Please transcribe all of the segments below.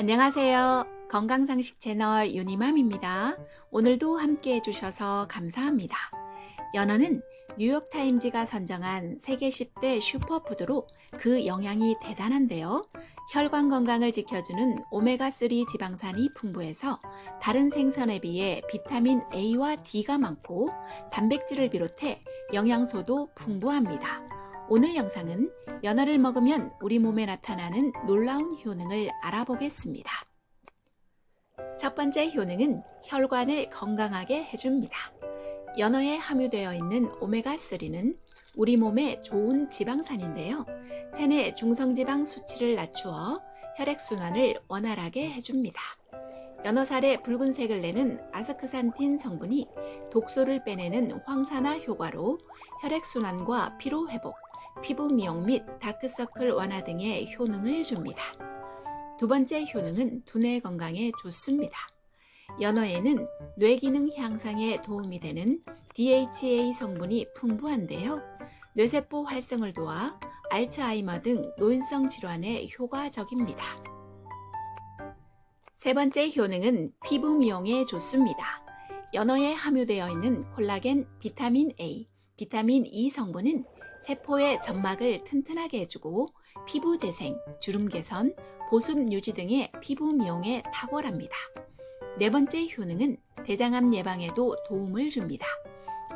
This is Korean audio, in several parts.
안녕하세요. 건강상식 채널 유니맘입니다. 오늘도 함께 해주셔서 감사합니다. 연어는 뉴욕타임즈가 선정한 세계 10대 슈퍼푸드로 그 영양이 대단한데요. 혈관 건강을 지켜주는 오메가3 지방산이 풍부해서 다른 생선에 비해 비타민 A와 D가 많고 단백질을 비롯해 영양소도 풍부합니다. 오늘 영상은 연어를 먹으면 우리 몸에 나타나는 놀라운 효능을 알아보겠습니다. 첫 번째 효능은 혈관을 건강하게 해줍니다. 연어에 함유되어 있는 오메가3는 우리 몸에 좋은 지방산인데요. 체내 중성지방 수치를 낮추어 혈액순환을 원활하게 해줍니다. 연어살의 붉은색을 내는 아스크산틴 성분이 독소를 빼내는 황산화 효과로 혈액순환과 피로회복, 피부 미용 및 다크서클 완화 등의 효능을 줍니다. 두 번째 효능은 두뇌 건강에 좋습니다. 연어에는 뇌기능 향상에 도움이 되는 DHA 성분이 풍부한데요. 뇌세포 활성을 도와 알츠하이머 등 노인성 질환에 효과적입니다. 세 번째 효능은 피부 미용에 좋습니다. 연어에 함유되어 있는 콜라겐, 비타민 A, 비타민 E 성분은 세포의 점막을 튼튼하게 해주고 피부 재생, 주름 개선, 보습 유지 등의 피부 미용에 탁월합니다. 네 번째 효능은 대장암 예방에도 도움을 줍니다.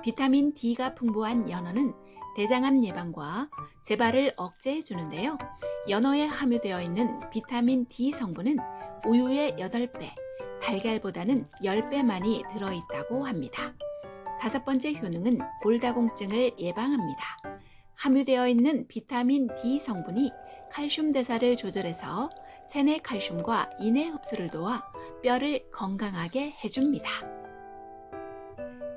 비타민 D가 풍부한 연어는 대장암 예방과 재발을 억제해 주는데요. 연어에 함유되어 있는 비타민 D 성분은 우유의 8배, 달걀보다는 10배 많이 들어있다고 합니다. 다섯 번째 효능은 골다공증을 예방합니다. 함유되어 있는 비타민 D 성분이 칼슘 대사를 조절해서 체내 칼슘과 인해 흡수를 도와 뼈를 건강하게 해줍니다.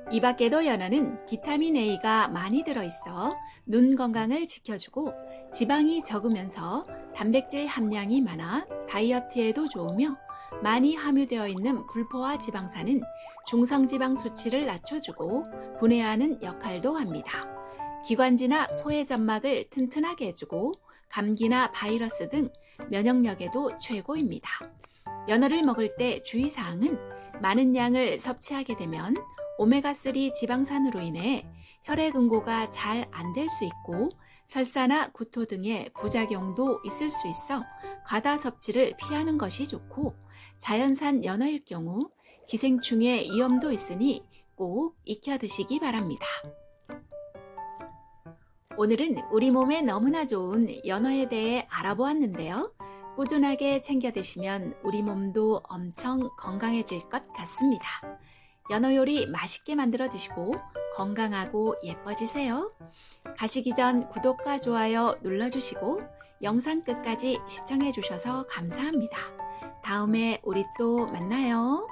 이 밖에도 연어는 비타민 A가 많이 들어있어 눈 건강을 지켜주고 지방이 적으면서 단백질 함량이 많아 다이어트에도 좋으며 많이 함유되어 있는 불포화 지방산은 중성지방 수치를 낮춰주고 분해하는 역할도 합니다. 기관지나 코의 점막을 튼튼하게 해주고 감기나 바이러스 등 면역력에도 최고입니다. 연어를 먹을 때 주의사항은 많은 양을 섭취하게 되면 오메가3 지방산으로 인해 혈액 응고가 잘 안 될 수 있고 설사나 구토 등의 부작용도 있을 수 있어 과다 섭취를 피하는 것이 좋고 자연산 연어일 경우 기생충의 위험도 있으니 꼭 익혀 드시기 바랍니다. 오늘은 우리 몸에 너무나 좋은 연어에 대해 알아보았는데요. 꾸준하게 챙겨 드시면 우리 몸도 엄청 건강해질 것 같습니다. 연어 요리 맛있게 만들어 드시고 건강하고 예뻐지세요. 가시기 전 구독과 좋아요 눌러주시고 영상 끝까지 시청해 주셔서 감사합니다. 다음에 우리 또 만나요.